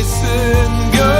chasing girl.